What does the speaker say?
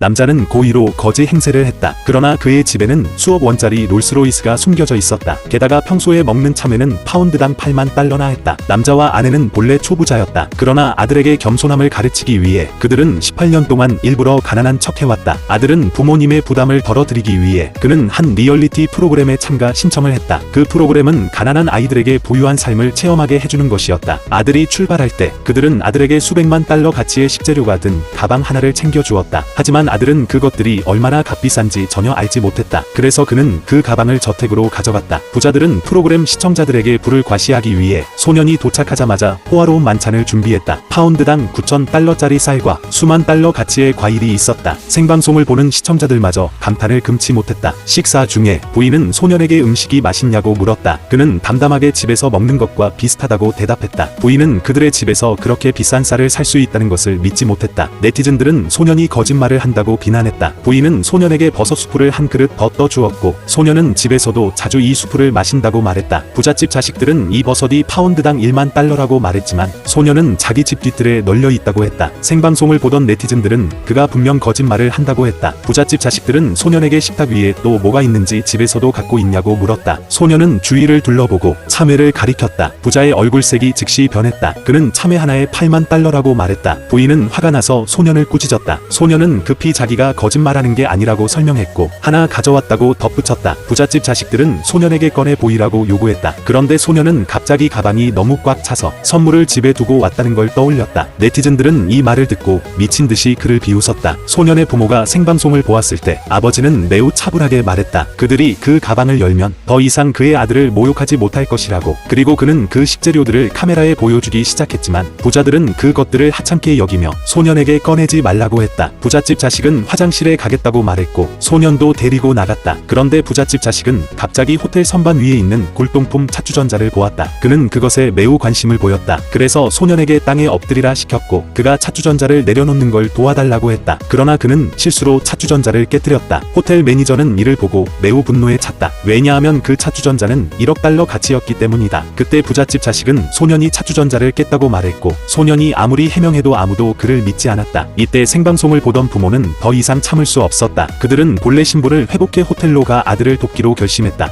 남자는 고의로 거지 행세를 했다. 그러나 그의 집에는 수억 원짜리 롤스로이스가 숨겨져 있었다. 게다가 평소에 먹는 참외는 파운드당 8만 달러나 했다. 남자와 아내는 본래 초부자였다. 그러나 아들에게 겸손함을 가르치기 위해 그들은 18년 동안 일부러 가난한 척 해왔다. 아들은 부모님의 부담을 덜어드리기 위해 그는 한 리얼리티 프로그램에 참가 신청을 했다. 그 프로그램은 가난한 아이들에게 부유한 삶을 체험하게 해주는 것이었다. 아들이 출발할 때 그들은 아들에게 수백만 달러 가치의 식재료가 든 가방 하나를 챙겨주었다. 하지만 아들은 그것들이 얼마나 값비싼지 전혀 알지 못했다. 그래서 그는 그 가방을 저택으로 가져갔다. 부자들은 프로그램 시청자들에게 불을 과시하기 위해 소년이 도착하자마자 호화로운 만찬을 준비했다. 파운드당 9천 달러짜리 쌀과 수만 달러 가치의 과일이 있었다. 생방송을 보는 시청자들마저 감탄을 금치 못했다. 식사 중에 부인은 소년에게 음식이 맛있냐고 물었다. 그는 담담하게 집에서 먹는 것과 비슷하다고 대답했다. 부인은 그들의 집에서 그렇게 비싼 쌀을 살 수 있다는 것을 믿지 못했다. 네티즌들은 소년이 거짓말을 한다 고 비난했다. 부인은 소년에게 버섯 수프를 한 그릇 더 떠주었고 소년은 집에서도 자주 이 수프를 마신다고 말했다. 부잣집 자식들은 이 버섯이 파운드당 1만 달러라고 말했지만 소년은 자기 집 뒤뜰에 널려 있다고 했다. 생방송을 보던 네티즌들은 그가 분명 거짓말을 한다고 했다. 부잣집 자식들은 소년에게 식탁 위에 또 뭐가 있는지 집에서도 갖고 있냐고 물었다. 소년은 주위를 둘러보고 참외를 가리켰다. 부자의 얼굴색이 즉시 변했다. 그는 참외 하나에 8만 달러라고 말했다. 부인은 화가 나서 소년을 꾸짖었다. 소년은 급히 자기가 거짓말하는 게 아니라고 설명했고 하나 가져왔다고 덧붙였다. 부잣집 자식들은 소년에게 꺼내 보이라고 요구했다. 그런데 소년은 갑자기 가방이 너무 꽉 차서 선물을 집에 두고 왔다는 걸 떠올렸다. 네티즌들은 이 말을 듣고 미친 듯이 그를 비웃었다. 소년의 부모가 생방송을 보았을 때 아버지는 매우 차분하게 말했다. 그들이 그 가방을 열면 더 이상 그의 아들을 모욕하지 못할 것이라고. 그리고 그는 그 식재료들을 카메라에 보여주기 시작했지만 부자들은 그것들을 하찮게 여기며 소년에게 꺼내지 말라고 했다. 부잣집 자식 은 화장실에 가겠다고 말했고 소년도 데리고 나갔다. 그런데 부잣집 자식은 갑자기 호텔 선반 위에 있는 골동품 차주전자를 보았다. 그는 그것에 매우 관심을 보였다. 그래서 소년에게 땅에 엎드리라 시켰고 그가 차주전자를 내려놓는 걸 도와달라고 했다. 그러나 그는 실수로 차주전자를 깨뜨렸다. 호텔 매니저는 이를 보고 매우 분노에 찼다. 왜냐하면 그 차주전자는 1억 달러 가치였기 때문이다. 그때 부잣집 자식은 소년이 차주전자를 깼다고 말했고 소년이 아무리 해명해도 아무도 그를 믿지 않았다. 이때 생방송을 보던 더 이상 참을 수 없었다. 그들은 본래 신부를 회복해 호텔로 가 아들을 돕기로 결심했다.